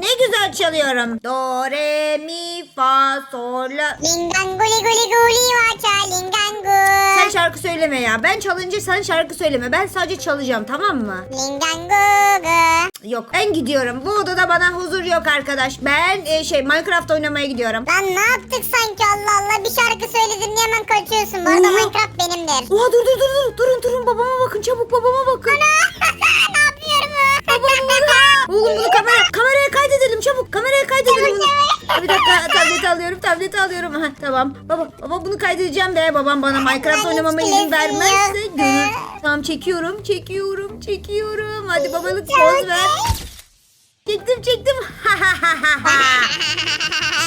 ne güzel çalıyorum. Do, re, mi, fa, sol, la. Lingan guli guli vaça lingangu. Sen şarkı söyleme ya. Ben çalınca sen şarkı söyleme. Ben sadece çalacağım tamam mı? Lingangu gu. Yok ben gidiyorum. Bu odada bana huzur yok arkadaş. Ben e, şey Minecraft oynamaya gidiyorum. Lan ne yaptık sanki Allah Allah bir şarkı söyledin diye hemen kaçıyorsun. Bu arada Oha. Minecraft benimdir. Oha dur dur dur dur. Durun durun babama bakın çabuk babama bakın. ne yapıyorum? Oğlum bunu kamera kameraya kaydedelim çabuk. Kameraya kaydedelim bunu. Bir dakika tableti alıyorum tableti alıyorum. Aha, tamam baba baba bunu kaydedeceğim de babam bana Minecraft oynamama izin vermezse görür. Tamam çekiyorum çekiyorum çekiyorum. Hadi babalık poz ver. Çektim çektim.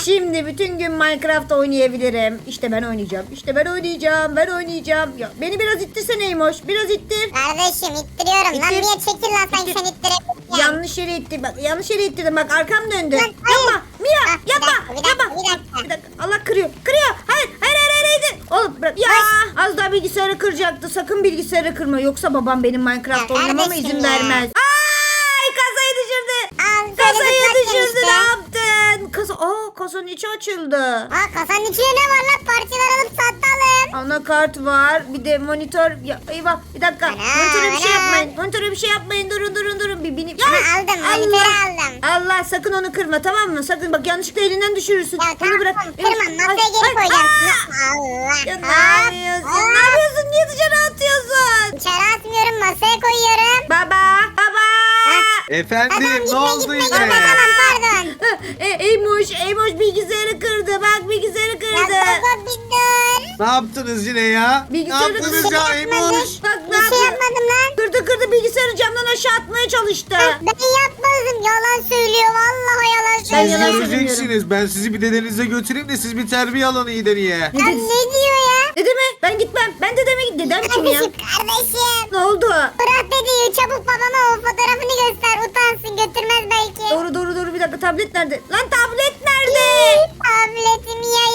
Şimdi bütün gün Minecraft oynayabilirim. İşte ben oynayacağım. İşte ben oynayacağım. Ben oynayacağım. Ya beni biraz ittirsene Eymoş. Biraz ittir. Kardeşim ittiriyorum. Lan İttir. niye çekil lan sen İttir. sen ittirebilirsin. Yanlış yere ittir. Bak yanlış yere ittirdim. Bak arkam döndü. Lan, hayır. Yapma. Mia Ah, bir yapma. dakika, bir dakika, yapma. bir dakika. Allah kırıyor. Kırıyor. Hayır. Hayır hayır hayır. hayır. Oğlum bırak. Ya az daha bilgisayarı kıracaktı. Sakın bilgisayarı kırma. Yoksa babam benim Minecraft Ya oynamama kardeşim izin ya. vermez. Ay kasayı düşürdü. Al, şöyle Kasayı zıplatacağım düşürdü. işte. Ne yaptın? Kasa. Aa kasanın içi açıldı. Ha kasanın içinde ne var lan parçalar alıp satalım. Anakart var. Bir de monitör. Ya, eyvah bir dakika. Ana, Monitöre bir şey ana. yapmayın. Monitöre bir şey yapmayın. Durun durun durun. Bir binip. Ama aldım, monitörü aldım. Allah sakın onu kırma tamam mı? Sakın bak yanlışlıkla elinden düşürürsün. Ya onu tamam bırak. kırma Ay, masaya geri koyacağım. Allah. Ya ne Hop, yapıyorsun? hop. Ne yapıyorsun? Niye dışarı atıyorsun? İçeri atmıyorum masaya koyuyorum. Baba. Baba. Efendim Adam ne oldu yine? gitme tamam pardon. E, Eymoş, Eymoş bilgisayarı kırdı. Bak bilgisayarı Ya kırdı. baba bir dur. Ne yaptınız yine ya? Ne Bilgisayarı yaptınız ya Bir şey? Bak ne Bir şey yapıyor? yapmadım lan. Kırdı kırdı bilgisayarı camdan aşağı atmaya çalıştı. Ben yapmadım. Yalan söylüyor. Vallahi yalan Ben söylüyor. yalan Siz göreceksiniz. Ben sizi bir dedenize götüreyim de siz bir terbiye alın iyi de niye? Ya ne diyor ya? Dede mi? Ben gitmem. Ben dedeme git. Dedem kim ya? Kardeşim kardeşim. Ne oldu? Bırak dedi çabuk babama o fotoğrafını göster utansın götürmez belki. Doğru doğru doğru bir dakika tablet nerede? Lan tablet nerede? Tabletim ya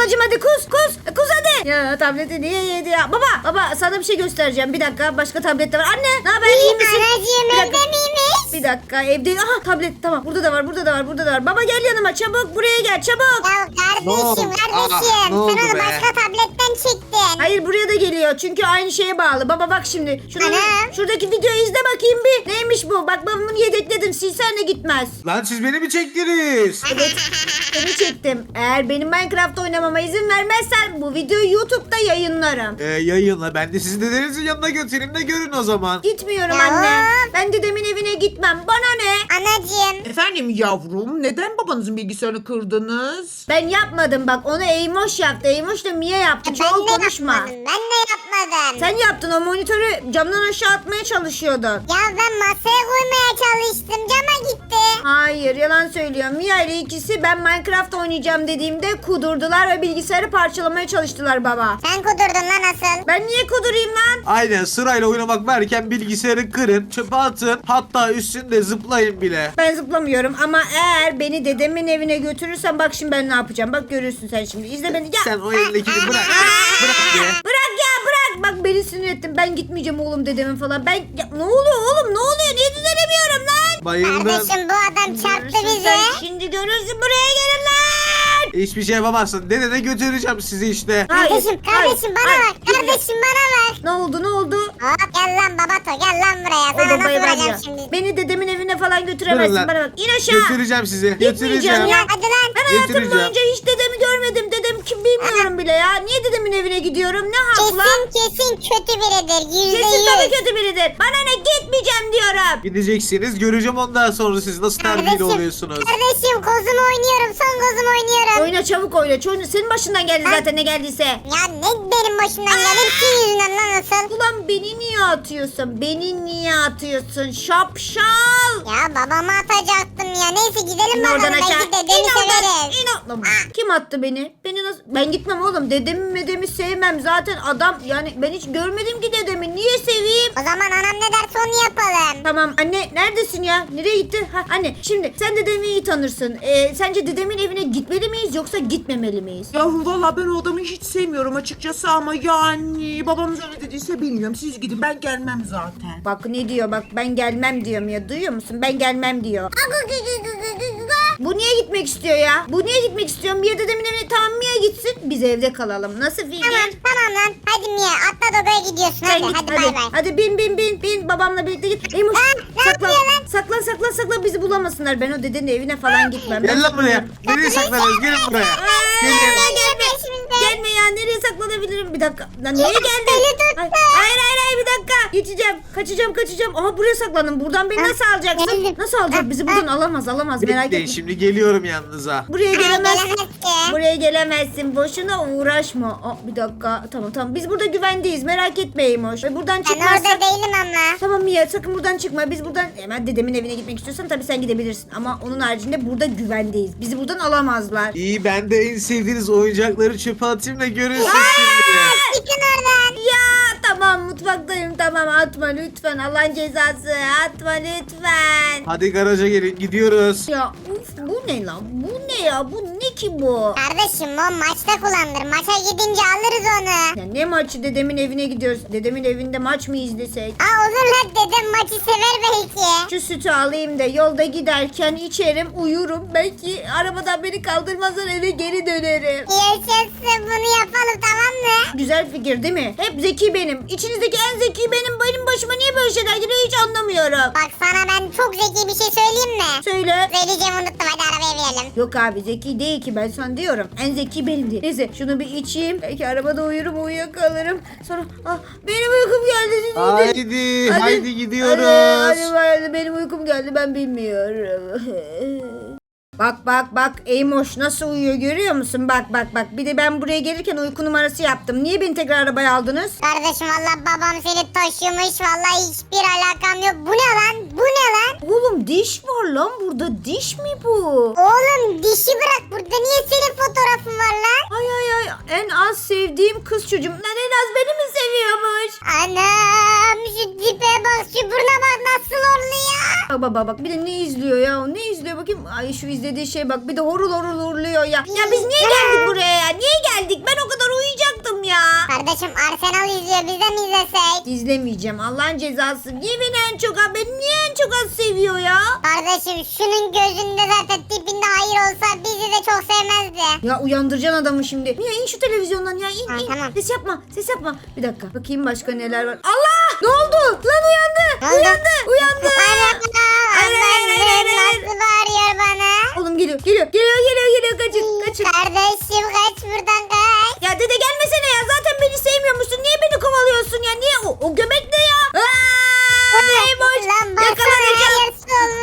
ablacım hadi kus kus. Kus hadi. Ya tableti niye yedi ya? Baba baba sana bir şey göstereceğim. Bir dakika başka tablet de var. Anne ne haber iyi İyi misin? anacığım Bir evde dakika. miymiş? Bir dakika evde. Aha tablet tamam. Burada da var burada da var burada da var. Baba gel yanıma çabuk buraya gel çabuk. Ya Ne oldu? kardeşim Aa, kardeşim. ne oldu Sen onu be? başka tabletten çektin. Hayır buraya da geliyor çünkü aynı şeye bağlı. Baba bak şimdi. Şunu, Ana. şuradaki videoyu izle bakayım bir. Neymiş bu? Bak ben bunu yedekledim. Silsen de gitmez. Lan siz beni mi çektiniz? Evet seni çektim. Eğer benim Minecraft oynamama izin vermezsen bu videoyu YouTube'da yayınlarım. Ee, yayınla ben de sizi dedenizin yanına götüreyim de görün o zaman. Gitmiyorum Ya. anne. Ben dedemin evine gitmem. Bana ne? Anacığım. Efendim yavrum neden babanızın bilgisayarını kırdınız? Ben yapmadım bak onu Eymoş yaptı. Eymoş da Mia yaptı. Ben Çok de konuşma. yapmadım. Ben de yapmadım. Sen yaptın o monitörü camdan aşağı atmaya çalışıyordun. Ya ben masaya koymaya çalıştım. Cama gitti. Hayır yalan söylüyor. Mia ile ikisi ben Minecraft oynayacağım dediğimde kudurdular ve bilgisayarı parçalamaya çalıştılar baba. Sen kudurdun lan asıl. Ben niye kudurayım lan? Aynen sırayla oynamak varken bilgisayarı kırın, çöpe atın, hatta üstünde zıplayın bile. Ben zıplamıyorum ama eğer beni dedemin evine götürürsen bak şimdi ben ne yapacağım. Bak görürsün sen şimdi. İzle beni. Ya. Sen o elindekini bırak. Bırak ya. Bırak ya bırak. Bak beni sinir ettin. Ben gitmeyeceğim oğlum dedemin falan. Ben ya, ne oluyor oğlum ne oluyor? Niye düzelemiyorum lan? Bayıldım. Kardeşim bu adam çarptı Görürsün bizi. sen, Şimdi görürsün buraya gelin lan. Hiçbir şey yapamazsın. Dedene götüreceğim sizi işte. Kardeşim hayır, kardeşim bana hayır. bak. Kardeşim bana bak. Ne oldu ne oldu? Hop gel lan babato gel lan buraya. O Sana nasıl babayı ben vuracağım şimdi? Beni dedemin evine falan götüremezsin. Durun lan. Bana bak in aşağı. Götüreceğim sizi. Gitmeyeceğim Götüreceğim. ya. Hadi lan. Ben hayatım Götüreceğim. boyunca hiç dedemi görmedim. Bile ya. Niye dedemin evine gidiyorum? Ne hakla? Kesin kesin kötü biridir. Yüzde Kesin tabii yüz. kötü biridir. Bana ne gitmeyeceğim diyorum. Gideceksiniz. Göreceğim ondan sonra siz nasıl terbiyeli oluyorsunuz. kardeşim kozumu oynuyorum. Son kozumu oynuyorum. Oyna çabuk oyna. Çoğun senin başından geldi zaten ne geldiyse. Ya ne benim başımdan geldi? Senin yüzünden lan asıl. Ulan beni niye atıyorsun? Beni niye atıyorsun? Şapşal. Ya babama atacaktım ya. Neyse gidelim İn bakalım. oradan aşağı. Belki dedemi oradan. severiz. İn o-. Kim attı beni? Beni nasıl? Ben gitmem oğlum. Dedemi medemi sevmem. Zaten adam yani ben hiç görmedim ki dedemi. Niye seveyim? O zaman anam ne derse onu yapalım. Tamam anne neredesin ya? Nereye gitti? Ha anne şimdi sen dedemi iyi tanırsın. Ee, sence dedemin evine gitmeli miyiz yoksa gitmemeli miyiz? Yahu valla ben o adamı hiç sevmiyorum açıkçası ama yani babamız öyle dediyse bilmiyorum. Siz gidin ben gelmem zaten. Bak ne diyor bak ben gelmem diyorum ya duyuyor musun? Ben gelmem diyor. Bu niye gitmek istiyor ya? Bu niye gitmek istiyor? Mia dedemin evine tamam Mia gitsin. Biz evde kalalım. Nasıl fikir? Tamam tamam lan. Hadi Mia atla Dogo'ya gidiyorsun. Sen Hadi git hadi hadi. bay bay. Hadi bin bin bin bin babamla birlikte git. Eymuş Aa, ne saklan. yapıyor lan? Saklan saklan saklan bizi bulamasınlar. Ben o dedenin evine falan gitmem. Ben Gel lan buraya. Nereye saklanıyoruz? Gelin buraya. Gelin. Ya nereye saklanabilirim? Bir dakika. Lan niye geldin? Hayır hayır hayır, bir dakika. Geçeceğim. Kaçacağım kaçacağım. Aha buraya saklandım. Buradan beni nasıl alacaksın? Nasıl alacak? Bizi buradan alamaz alamaz merak Bekleyin etme. şimdi geliyorum yanınıza. Buraya gelemezsin. Buraya gelemezsin. Boşuna uğraşma. Aa, bir dakika. Tamam tamam. Biz burada güvendeyiz. Merak etme Eymoş. Ve buradan Ben çıkmazsak... orada değilim ama. Tamam Mia sakın buradan çıkma. Biz buradan hemen dedemin evine gitmek istiyorsan tabii sen gidebilirsin. Ama onun haricinde burada güvendeyiz. Bizi buradan alamazlar. İyi ben de en sevdiğiniz oyuncakları çöpe atayım da görürsün şimdi. Çıkın oradan. Ya tamam mutfaktayım tamam atma lütfen Allah'ın cezası atma lütfen. Hadi garaja gelin gidiyoruz. Ya bu ne lan bu ne ya bu ne ki bu? Kardeşim o maçta kullandır. Maça gidince alırız onu. Ya ne maçı dedemin evine gidiyoruz. Dedemin evinde maç mı izlesek? Aa olur lan dedem maçı sever belki. Şu sütü alayım da yolda giderken içerim uyurum. Belki arabadan beni kaldırmazlar eve geri dönerim. Yaşasın bunu yapalım tamam mı? Güzel fikir değil mi? Hep zeki benim. İçinizdeki en zeki benim. Benim başıma niye böyle şeyler geliyor hiç anlamıyorum. Bak sana ben çok zeki bir şey söyleyeyim mi? Söyle. Söyleyeceğim unuttum hadi arabaya binelim. Yok abi zeki değil ki ben sana diyorum. En zeki benim diye. Neyse şunu bir içeyim. Belki arabada uyurum uyuyakalırım. Sonra ah benim uykum geldi. Siz Haydi, gidin. haydi gidiyoruz. Hadi, hadi, hadi, benim uykum geldi ben bilmiyorum. Bak bak bak Eymoş nasıl uyuyor görüyor musun? Bak bak bak. Bir de ben buraya gelirken uyku numarası yaptım. Niye beni tekrar arabaya aldınız? Kardeşim valla babam seni taşımış valla hiçbir alakam yok. Bu ne lan? Bu ne lan? Oğlum diş var lan burada. Diş mi bu? Oğlum dişi bırak burada niye senin fotoğrafın var lan? Ay ay ay en az sevdiğim kız çocuğum. Lan en az beni mi seviyormuş? Anam şu tipe bak şu buruna bak nasıl orluyor. Bak bak bak bir de ne izliyor ya? Ne izliyor bakayım? Ay şu izlediği şey bak bir de horul horul horluyor ya. Ya biz niye geldik buraya ya? Niye geldik? Ben o kadar uyuyacaktım ya. Kardeşim Arsenal izliyor biz de mi izlesek? İzlemeyeceğim Allah'ın cezası. Beni en çok beni niye en çok az seviyor ya? Kardeşim şunun gözünde zaten tipinde hayır olsa bizi de çok sevmezdi. Ya uyandıracaksın adamı şimdi. Ya in şu televizyondan ya in Ha, in. tamam. Ses yapma ses yapma. Bir dakika bakayım başka neler var. Allah! Ne oldu? Lan uyandı. Ne oldu? Uyandı. Uyandı. Hayır. nasıl bağırıyor bana? Oğlum geliyor geliyor geliyor geliyor geliyor kaçın kaçın. Kardeşim kaç buradan kaç. Dede gelmesene ya zaten beni sevmiyormuşsun. Niye beni kovalıyorsun ya? Niye? O, o göbek ne ya? Aa, baksana Yakalanacağım.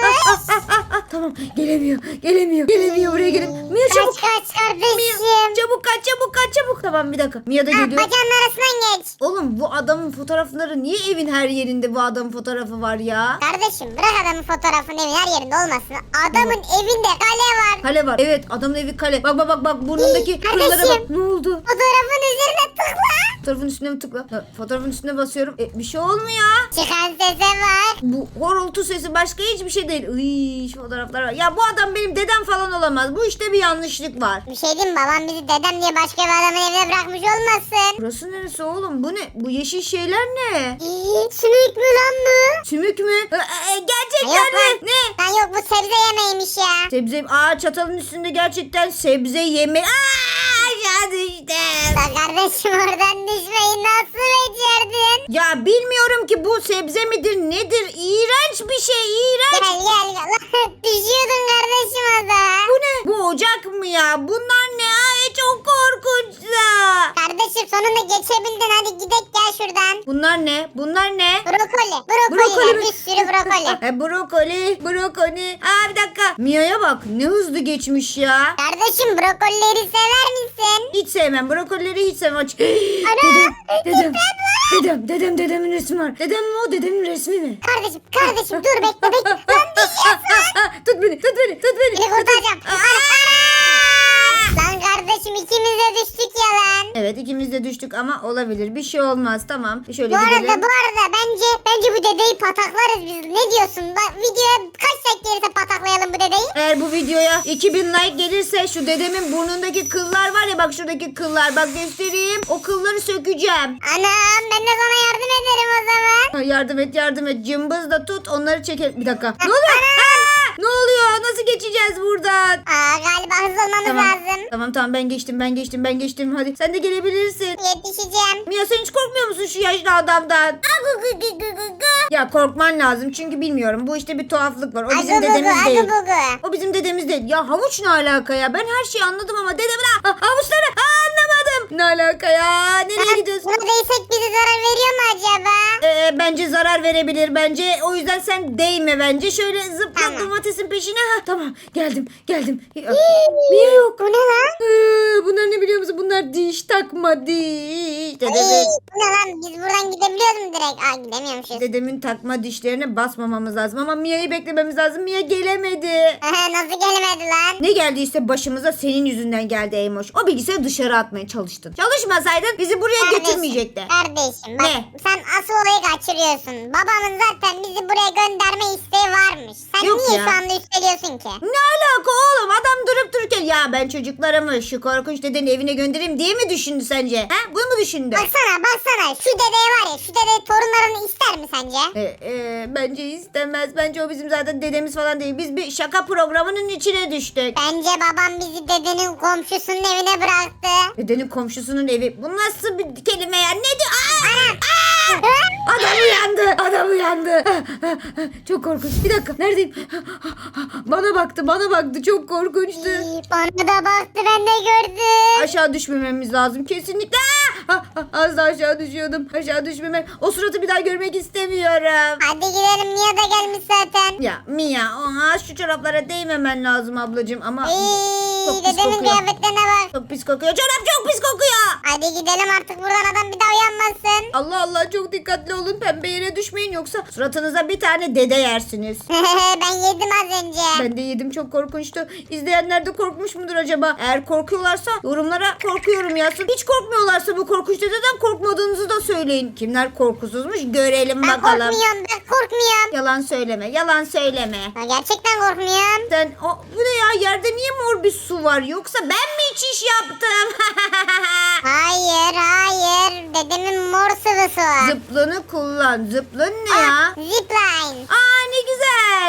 Ah, ah, ah, ah, ah. Tamam gelemiyor gelemiyor gelemiyor buraya gelin. Mia çabuk. Kaç kaç kardeşim. Çabuk kaç çabuk kaç çabuk. Tamam bir dakika. Mia da geliyor. bacağının arasından geç. Oğlum bu adamın fotoğrafları niye evin her yerinde bu adamın fotoğrafı var ya? Kardeşim bırak adamın fotoğrafını evin her yerinde olmasın. Adamın evinde kale var. Kale var. Evet adamın evi kale. Bak bak bak bak burnundaki İyi, kıllara bak. Ne oldu? Fotoğrafın üzerine tıkla. Fotoğrafın üstüne mi tıkla? Ha, Fotoğrafın üstüne basıyorum. E, bir şey olmuyor. Çıkan sese var. Bu horultu sesi başka hiçbir şey değil. Iy, şu fotoğraflar var. Ya bu adam benim dedem falan olamaz. Bu işte bir yanlışlık var. Bir şey diyeyim mi? babam bizi dedem diye başka bir adamın evine bırakmış olmasın. Burası neresi oğlum? Bu ne? Bu yeşil şeyler ne? İyi, Sümük mü lan bu? Sümük mü? E, e, gerçekten Yok mi? Ne? Lan yok bu sebze yemeğiymiş ya. Sebze. Aa çatalın üstünde gerçekten sebze yeme. Aa düştüm. Lan kardeşim oradan düşmeyi nasıl becerdin? Ya bilmiyorum ki bu sebze midir nedir? İğrenç bir şey iğrenç. Gel gel gel. Düşüyordun kardeşim o da. Bu ne? Bu ocak mı ya? Bunlar ne? Ay çok korkunçlu. Kardeşim sonunda geçebildin hadi gidek gel şuradan. Bunlar ne? Bunlar ne? Brokoli. Brokoli, Brokoli mi? bir sürü brokoli. E, brokoli, brokoli. Aa bir dakika. Mia'ya bak ne hızlı geçmiş ya. Kardeşim brokolileri sever misin? Hiç sevmem. Brokolileri hiç sevmem. Aç. dedem, dedem, dedem, dedem, dedemin resmi var. Dedem mi o? Dedemin resmi mi? Kardeşim kardeşim dur bekle bekle. Lan düşüyorsun. tut beni, tut beni, tut beni. Seni kurtaracağım. Aa! kardeşim ikimiz de düştük ya lan. Evet ikimiz de düştük ama olabilir. Bir şey olmaz tamam. Şöyle Bu arada gidelim. bu arada bence bence bu dedeyi pataklarız biz. Ne diyorsun? Bak, videoya kaç like gelirse pataklayalım bu dedeyi. Eğer bu videoya 2000 like gelirse şu dedemin burnundaki kıllar var ya bak şuradaki kıllar bak göstereyim. O kılları sökeceğim. Anam ben de sana yardım ederim o zaman. Ha, Yardım et yardım et. Cımbızla tut onları çekelim. Bir dakika. Ne oluyor? Aa! Ne oluyor? Nasıl geçeceğiz buradan? Aa galiba hızlı olmamız Tamam. lazım. Tamam tamam ben geçtim ben geçtim ben geçtim. Hadi sen de gelebilirsin. Yetişeceğim. Mia sen hiç korkmuyor musun şu yaşlı adamdan? Ya korkman lazım çünkü bilmiyorum. Bu işte bir tuhaflık var. O bizim Agı bugu dedemiz değil. agı bugu. O bizim dedemiz değil. Ya havuç ne alaka ya? Ben her şeyi anladım ama dedemin ha, havuçları ha, anlamadım. Ne alaka ya? Nereye gidiyorsun? Buna değsek bize zarar veriyor mu acaba? Ee, bence zarar verebilir bence. O yüzden sen değme bence. Şöyle zıpla Tamam. domatesin peşine. Ha, tamam geldim geldim. Niye yok? Bu ne lan? Ee, bunlar ne biliyor musun? Bunlar diş takma diş. Ee, Dedemin, bu ne lan? Biz buradan gidebiliyoruz mu direkt? Aa gidemiyormuşuz. dedemin takma dişlerine basmamamız lazım. Ama Mia'yı beklememiz lazım. Mia gelemedi. Aha, Nasıl gelemedi lan? Ne geldiyse başımıza senin yüzünden geldi Eymoş. O bilgisayarı dışarı atmaya çalıştın. Çalışmasaydın bizi buraya Kardeşim, getirmeyecekti. Kardeşim bak Ne? sen asıl olayı kaçırıyorsun. Babamın zaten bizi buraya gönderme isteği varmış. Sen Yok niye ya. şu anda üstleniyorsun ki? Ne alaka oğlum? Adam durup dururken ya ben çocuklarımı şu korkunç dedenin evine göndereyim diye mi düşündü sence? Ha? Bunu mu düşündü? Baksana baksana şu dedeye var ya şu dede torunlarını ister mi sence? E, e, bence istemez. Bence o bizim zaten dedemiz falan değil. Biz bir şaka programının içine düştük. Bence babam bizi dedenin komşusunun evine bıraktı. Dedenin komşusunun evi. Bu nasıl bir kelime ya? Ne diyor? Aa! Aa! Adam uyandı. Adam uyandı. Çok korkunç. Bir dakika. Neredeyim? Bana baktı. Bana baktı. Çok korkunçtu. Bana da baktı ben de gördüm. Aşağı düşmememiz lazım. Kesinlikle. Aa! Ah, ah, Az daha aşağı düşüyordum. Aşağı düşmemem. O suratı bir daha görmek istemiyorum. Hadi gidelim Mia da gelmiş zaten. Ya Mia. Aa, şu çoraplara değmemen lazım ablacığım. Ama İyi, çok pis dedemin kokuyor. kıyafetlerine bak. Çok pis kokuyor. Çorap çok pis kokuyor. Hadi gidelim artık buradan adam bir daha uyanmasın. Allah Allah çok dikkatli olun. Pembe yere düşmeyin yoksa suratınıza bir tane dede yersiniz. ben yedim az önce. Ben de yedim çok korkunçtu. İzleyenler de korkmuş mudur acaba? Eğer korkuyorlarsa yorumlara korkuyorum yazsın. Hiç korkmuyorlarsa bu korkunç dededen korkmadığınızı da söyleyin. Kimler korkusuzmuş görelim Ben bakalım. korkmuyorum ben korkmuyorum. Yalan söyleme yalan söyleme. Ha, gerçekten korkmuyorum. Sen o, bu ne ya yerde niye mor bir su var yoksa ben mi hiç iş yaptım? Hayır hayır dedemin mor sıvısı o. Zıplını kullan. Zıplın ne ya? Zipline. Aa ne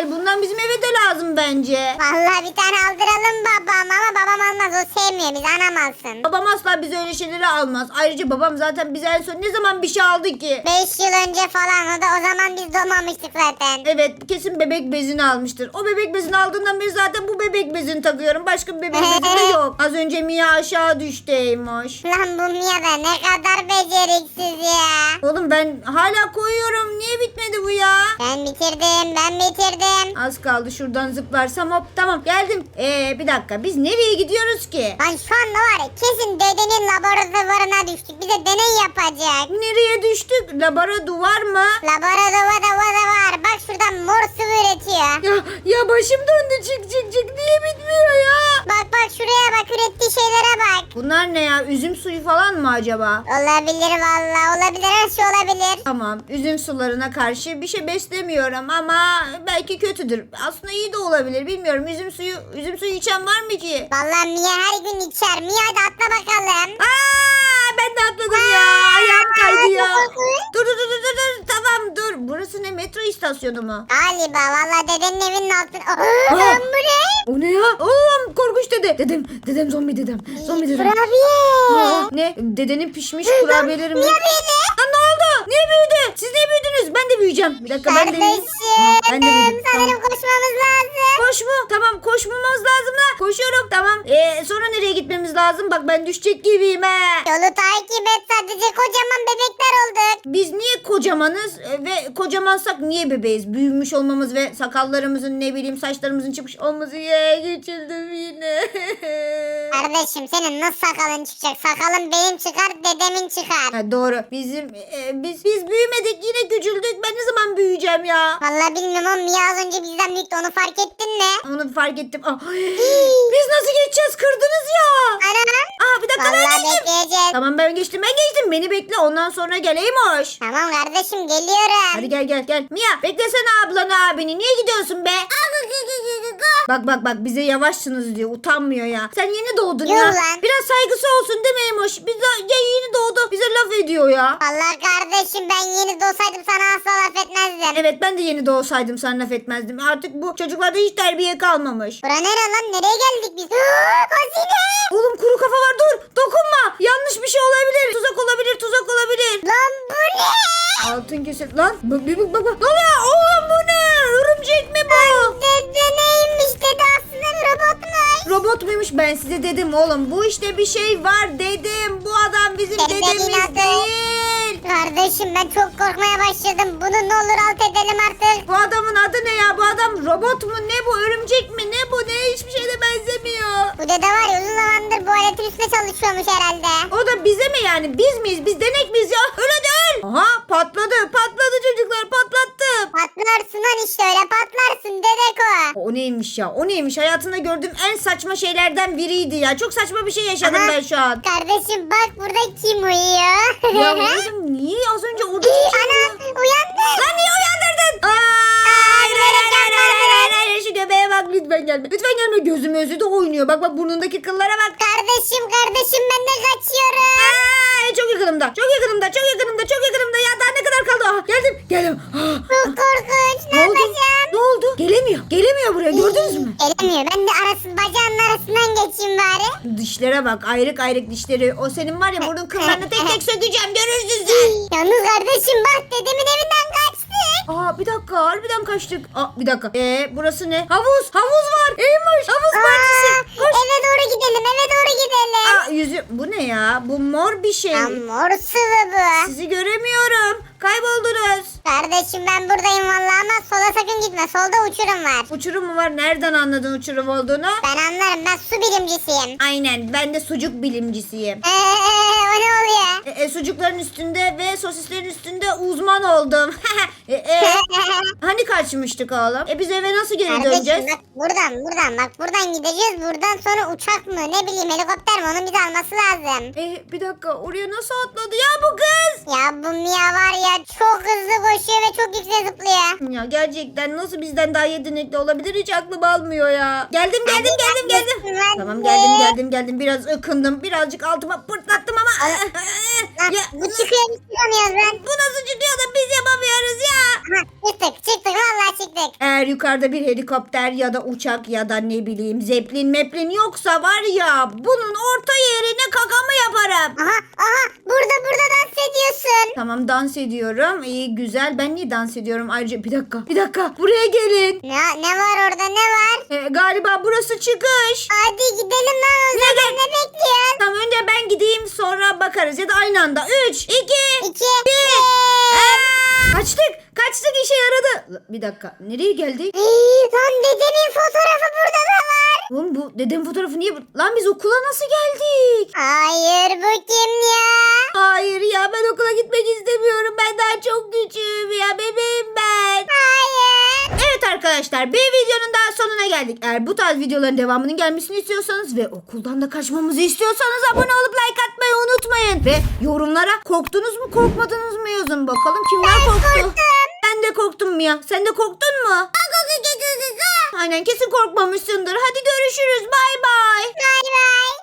güzel. Bundan bizim eve de lazım bence. Vallahi bir tane aldıralım babam ama babam almaz o sevmiyor biz anam alsın. Babam asla bize öyle şeyleri almaz. Ayrıca babam zaten bize en son ne zaman bir şey aldı ki? 5 yıl önce falan o da o zaman biz doğmamıştık zaten. Evet kesin bebek bezini almıştır. O bebek bezini aldığından beri zaten bu bebek bezini takıyorum. Başka bir bebek bezi de yok. Az önce Mia aşağı düştü Eymoş. Lan bu Mia da ne kadar beceriksiz ya. Oğlum ben hala koyuyorum. Niye bitmedi bu ya? Ben bitirdim ben bitirdim. Az kaldı şuradan zıplarsam hop tamam geldim. Ee bir dakika biz nereye gidiyoruz ki? Lan şu anda var ya kesin dedenin laboratuvarına düştük. Bize deney yapacak. Nereye düştük? Labara duvar mı? Laboratuvar da var. Bak şuradan mor sıvı üretiyor. Ya, ya başım döndü çık çık çık. Niye bitmiyor ya? Bak bak şuraya bak ürettiği şeylere bak. Bunlar ne ya? Üzüm suyu falan mı acaba? Olabilir valla olabilir her şey olabilir. Tamam. Üzüm sularına karşı bir şey beslemiyorum ama belki kötüdür. Aslında iyi de olabilir. Bilmiyorum. Üzüm suyu üzüm suyu içen var mı ki? Valla Mia her gün içer. Mia hadi atla bakalım. Aa, ben de atladım ya. Ayağım kaydı ya. Dur dur dur dur dur. Tamam dur. Burası ne metro istasyonu mu? Galiba valla dedenin evinin altın. Aa, Aa. lan bu ne? O ne ya? Oğlum korkunç dede. Dedem. Dedem zombi dedem. Zombi dedem. Kurabiye. Aa, ne? Dedenin pişmiş kurabiyeleri mi? Mia büyüdü. Aa, ne oldu? Niye büyüdü? Siz niye büyüdünüz? Ben de büyüyeceğim. Bir dakika ben de büyüyeyim. Aa, ben de büyüdüm. Kardeşim Tamam. sanırım koşmamız lazım. Koş mu? Tamam koşmamız lazım da. Koşuyorum tamam. Ee, sonra nereye gitmemiz lazım? Bak ben düşecek gibiyim he. Yolu takip et sadece kocaman bebekler olduk. Biz niye kocamanız e, ve kocamansak niye bebeğiz? Büyümüş olmamız ve sakallarımızın ne bileyim saçlarımızın çıkmış olması. Ye geçildim yine. Kardeşim senin nasıl sakalın çıkacak? Sakalın benim çıkar dedemin çıkar. ha, doğru. Bizim e, biz biz büyümedik yine küçüldük. Ben ne zaman büyüyeceğim ya? Vallahi bilmiyorum ama Mia az önce bizden büyüktü onu fark ettin mi? Onu fark ettim. Ah, Biz nasıl geçeceğiz? Kırdınız ya. Anam. Aa bir dakika ben Vallahi geçtim. bekleyeceğiz. Tamam ben geçtim ben geçtim. Beni bekle ondan sonra gel Eymoş. Tamam kardeşim geliyorum. Hadi gel gel gel. Mia beklesene ablanı abini. Niye gidiyorsun be? Bak bak bak bize yavaşsınız diyor. Utanmıyor ya. Sen yeni doğdun Yuh ya. lan. Biraz saygısı olsun değil mi Eymoş? Biz de- ya yeni doğdu. Bize laf ediyor ya. Vallahi kardeşim ben yeni doğsaydım sana asla laf etmezdim. Evet ben de yeni doğsaydım sana laf etmezdim. Artık bu çocuklarda hiç terbiye kalmamış. Bura nere lan? Nereye geldik biz? Hazine! Oğlum kuru kafa var dur. Dokunma. Yanlış bir şey olabilir. Tuzak olabilir tuzak olabilir. Lan bu ne? Altın kesit lan. Bak bak bak. Dedim oğlum. Bu işte bir şey var dedim. Bu adam bizim Dede dedemiz inadı. değil. Kardeşim ben çok korkmaya başladım. Bunu ne olur alt edelim artık. Bu adamın adı ne ya? Bu adam robot mu? Ne bu? Örümcek mi? Ne bu? Ne? Hiçbir şeyde benzemiyor. Bu dede var ya uzun zamandır bu aletin üstünde çalışıyormuş herhalde. O da bize mi yani? Biz miyiz? Biz denek miyiz ya? Öyle değil. Aha patladı. Patladı çocuklar. Patlattım. Patlarsın lan işte öyle patlarsın dedek o. O neymiş ya? O neymiş? Hayatımda gördüğüm en saçma şeylerden biriydi ya. Çok saçma bir şey yaşadım Aha. ben şu an. Kardeşim bak burada kim uyuyor? Ya oğlum niye az önce orada Ana uyandı. Bak lütfen gelme. Lütfen gelme gözüm özü de oynuyor. Bak bak burnundaki kıllara bak. Kardeşim kardeşim ben de kaçıyorum. Aa, çok yakınımda çok yakınımda çok yakınımda çok yakınımda ya daha ne kadar kaldı? Aha, geldim geldim. Ah, Çok korkunç ne ne oldu? yapacağım? Ne oldu? Gelemiyor. Gelemiyor buraya gördünüz mü? Gelemiyor ben de arasın bacağının arasından geçeyim bari. Dişlere bak ayrık ayrık dişleri. O senin var ya burnun kıllarını tek tek sökeceğim görürsün sen. Yalnız kardeşim bak dedemin evinden kaçtık. Aa bir dakika harbiden kaçtık. Aa bir dakika. Ee burası ne? Havuz havuz var. Eymuş havuz partisi. Aa, Koş. eve doğru gidelim eve doğru gidelim. Aa yüzü bu ne ya? Bu mor bir şey. Ya mor sıvı bu. Sizi göremiyorum. Kayboldunuz. Kardeşim ben buradayım vallahi ama sola sakın gitme. Solda uçurum var. Uçurum mu var? Nereden anladın uçurum olduğunu? Ben anlarım ben su bilimcisiyim. Aynen ben de sucuk bilimcisiyim. Ne oluyor? E, e, sucukların üstünde ve sosislerin üstünde uzman oldum. e, e, hani kaçmıştık oğlum? E biz eve nasıl geri döneceğiz? Kardeşim bak buradan buradan bak buradan gideceğiz. Buradan sonra uçak mı ne bileyim helikopter mi onun bizi alması lazım. E, bir dakika oraya nasıl atladı ya bu kız? Ya bu Mia var ya çok hızlı koşuyor ve çok yüksek zıplıyor. Ya gerçekten nasıl bizden daha yetenekli olabilir hiç aklım almıyor ya. Geldim geldim geldim geldim. Tamam geldim geldim geldim biraz ıkındım birazcık altıma pırtlattım ama. Ya, bu çıkıyor çıkamıyoruz bu nasıl çıkıyor da biz yapamıyoruz ya. Aha, çıktık çıktık vallahi çıktık. Eğer yukarıda bir helikopter ya da uçak ya da ne bileyim zeplin meplin yoksa var ya bunun orta yerine kakamı yaparım. Aha aha burada burada dans ediyorsun. Tamam dans ediyorum. İyi güzel. Ben niye dans ediyorum? Ayrıca bir dakika. Bir dakika. Buraya gelin. Ne, ne var orada ne var? Ee, galiba burası çıkış. Hadi gidelim lan o zaman Neden? ne bekliyorsun? Tamam önce ben gideyim sonra bakarız. Ya da aynı anda. 3, 2, İki. Aa, Kaçtık. Kaçtık işe yaradı. Bir dakika. Nereye geldik? Hii, Lan dedemin fotoğrafı burada da var. Oğlum bu dedem fotoğrafı niye? Lan biz okula nasıl geldik? Hayır bu kim ya? Hayır ya ben okula gitmek istemiyorum. Ben daha çok küçüğüm ya. Bebeğim arkadaşlar bir videonun daha sonuna geldik. Eğer bu tarz videoların devamının gelmesini istiyorsanız ve okuldan da kaçmamızı istiyorsanız abone olup like atmayı unutmayın. Ve yorumlara korktunuz mu korkmadınız mı yazın bakalım kimler korktu. Ben de korktum Mia. Sen de korktun mu? Aynen kesin korkmamışsındır. Hadi görüşürüz. Bay bay. Bay bay.